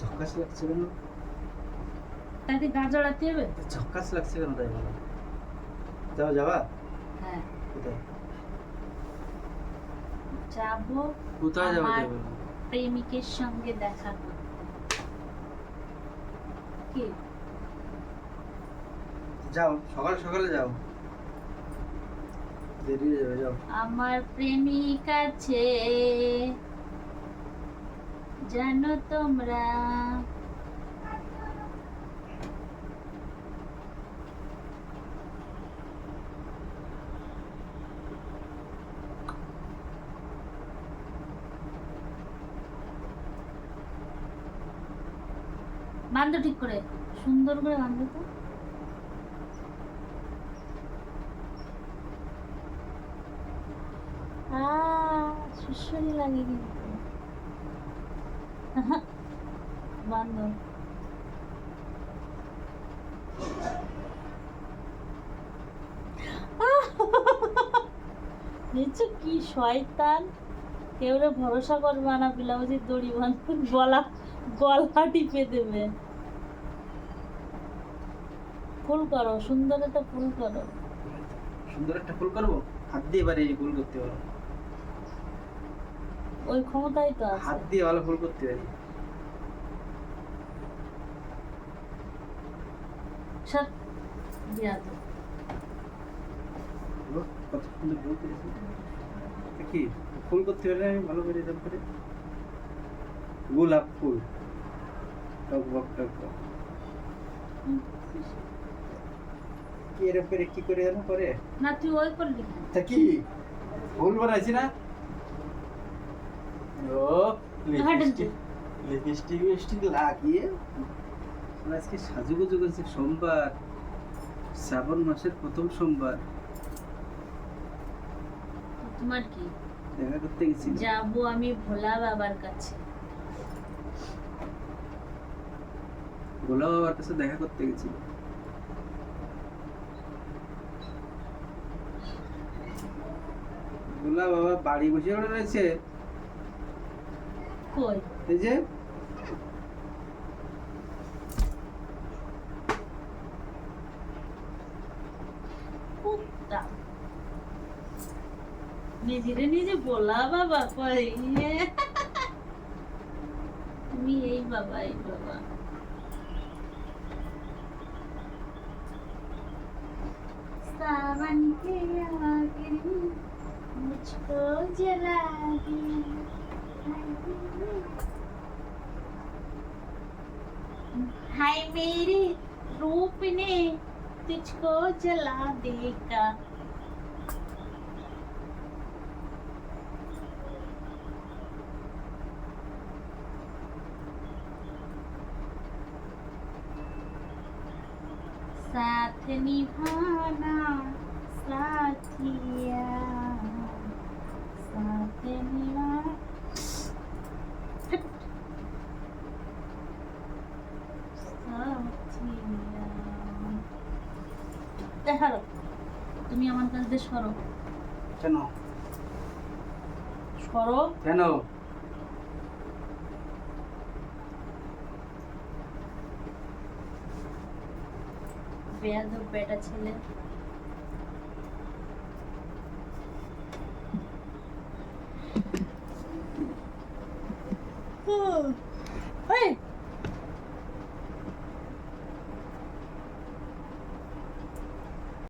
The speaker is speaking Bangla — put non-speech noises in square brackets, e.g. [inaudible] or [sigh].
ঝক্কাস লাগছে কেন? তাকে গা জড়াতে হবে? ঝক্কাস লাগছে কেন তাই বলো? যাও যাবা? হ্যাঁ। কোথায়? যাব কোথায় যাব আমার তাই বলো? প্রেমিকের সঙ্গে দেখা করতে। কি? যাও সকাল সকালে যাও। দেরি হয়ে যাবে যাও। আমার প্রেমিক আছে। জানো তোমরা বান্ধব ঠিক করে সুন্দর করে বান্ধব তো। লাগে কিন্তু। [laughs] বান্ধব [laughs] নিচে কি শয়তান? কেউ ভরসা করবে না, ব্লাউজের দড়ি বাঁধবে গলা গলা টিপে দেবে। ফুল করো, সুন্দর একটা ফুল করো। সুন্দর একটা ফুল করব? হাত দিয়ে এবারে এই ফুল করতে পারো ওই ক্ষমতাই তো আছে। হাত দিয়ে ভালো ফুল করতে পারি। দিয়া তো। ও, কত সুন্দর ফুল করেছি? কি ফুল করতে পারি আমি ভালো করে এরকম করে? গোলাপ ফুল। টকবক টকবক কি এরকম করে কি করে যেন করে? না তুই ওই করলি? তা কি? ফুল বানাইছি না? ও লিপস্টিক লিপস্টিক লিপস্টিক লাগিয়ে আজকে সাজুগুজু করেছি। সোমবার শ্রাবণ মাসের প্রথম সোমবার। তোমার কি? দেখা করতে গেছি যাব আমি ভোলা বাবার কাছে। গোলা বাবার কাছে দেখা করতে গেছি গোলা বাবা বাড়ি বসে রয়েছে। কই এই যে কুত্তা নিজেরে নিজে বলা বাবা কই ইয়ে। তুমি এই বাবা এই বাবা सावन के आगे मुझको जला दिया हाय मेरे रूप ने तुझको जला देगा। साथ निभाना साथिया। দেখারো তুমি আমার কাছ দিয়ে সরো। কেন? সরো। কেন? বেয়াদব বেটা ছেলে। হুম।